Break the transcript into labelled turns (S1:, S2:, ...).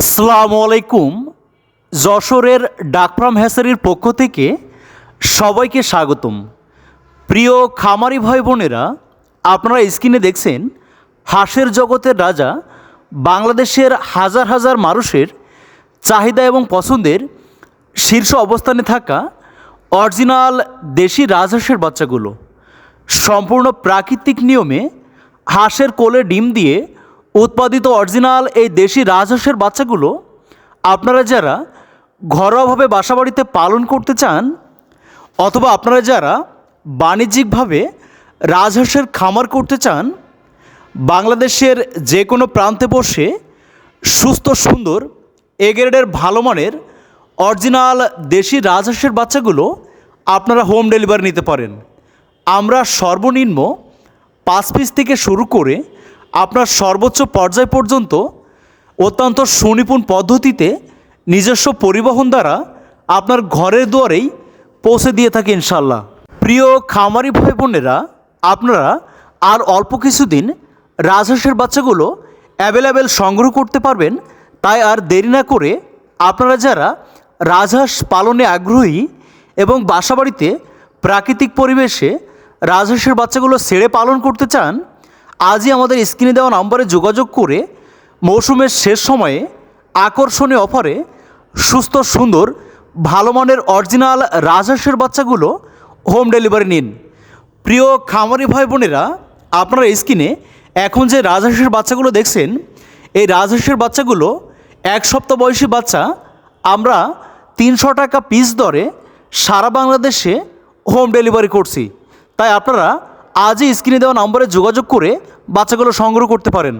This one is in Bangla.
S1: আসসালামু আলাইকুম। যশোরের ডাকফার্ম হ্যাসারির পক্ষ থেকে সবাইকে স্বাগতম। প্রিয় খামারি ভাই বোনেরা, আপনারা স্ক্রিনে দেখছেন হাঁসের জগতের রাজা, বাংলাদেশের হাজার হাজার মানুষের চাহিদা এবং পছন্দের শীর্ষ অবস্থানে থাকা অরিজিনাল দেশি রাজহাঁসের বাচ্চাগুলো। সম্পূর্ণ প্রাকৃতিক নিয়মে হাঁসের কোলে ডিম দিয়ে উৎপাদিত অরিজিনাল এই দেশি রাজহাঁসের বাচ্চাগুলো, আপনারা যারা ঘরোয়াভাবে বাসাবাড়িতে পালন করতে চান, অথবা আপনারা যারা বাণিজ্যিকভাবে রাজহাঁসের খামার করতে চান, বাংলাদেশের যে কোনো প্রান্তে বসে সুস্থ, সুন্দর, এ গ্রেডের ভালো মানের অরিজিনাল দেশি রাজহাঁসের বাচ্চাগুলো আপনারা হোম ডেলিভারি নিতে পারেন। আমরা সর্বনিম্ন পাঁচ পিস থেকে শুরু করে আপনার সর্বোচ্চ পর্যায় পর্যন্ত অত্যন্ত সুনিপুণ পদ্ধতিতে নিজস্ব পরিবহন দ্বারা আপনার ঘরের দুয়ারেই পৌঁছে দিয়ে থাকি ইনশাল্লাহ প্রিয় খামারি ভাই বোনেরা, আপনারা আর অল্প কিছুদিন রাজহাঁসের বাচ্চাগুলো অ্যাভেলেবেল সংগ্রহ করতে পারবেন, তাই আর দেরি না করে আপনারা যারা রাজহাঁস পালনে আগ্রহী এবং বাসাবাড়িতে প্রাকৃতিক পরিবেশে রাজহাঁসের বাচ্চাগুলো ছেড়ে পালন করতে চান আজই আমাদের স্ক্রিনে দেওয়া নম্বরে যোগাযোগ করে মৌসুমের শেষ সময়ে আকর্ষণীয় অফারে সুস্থ, সুন্দর, ভালো মানের অরিজিনাল রাজহাঁসের বাচ্চাগুলো হোম ডেলিভারি নিন। প্রিয় খামারি ভাই বোনেরা, আপনারা স্ক্রিনে এখন যে রাজহাঁসের বাচ্চাগুলো দেখছেন, এই রাজহাঁসের বাচ্চাগুলো এক সপ্তাহ বয়সী বাচ্চা, আমরা তিনশো টাকা পিস দরে সারা বাংলাদেশে হোম ডেলিভারি করছি। তাই আপনারা আজই স্ক্রিনে দেওয়া নম্বরে যোগাযোগ করে বাচ্চাগুলো সংগ্রহ করতে পারেন।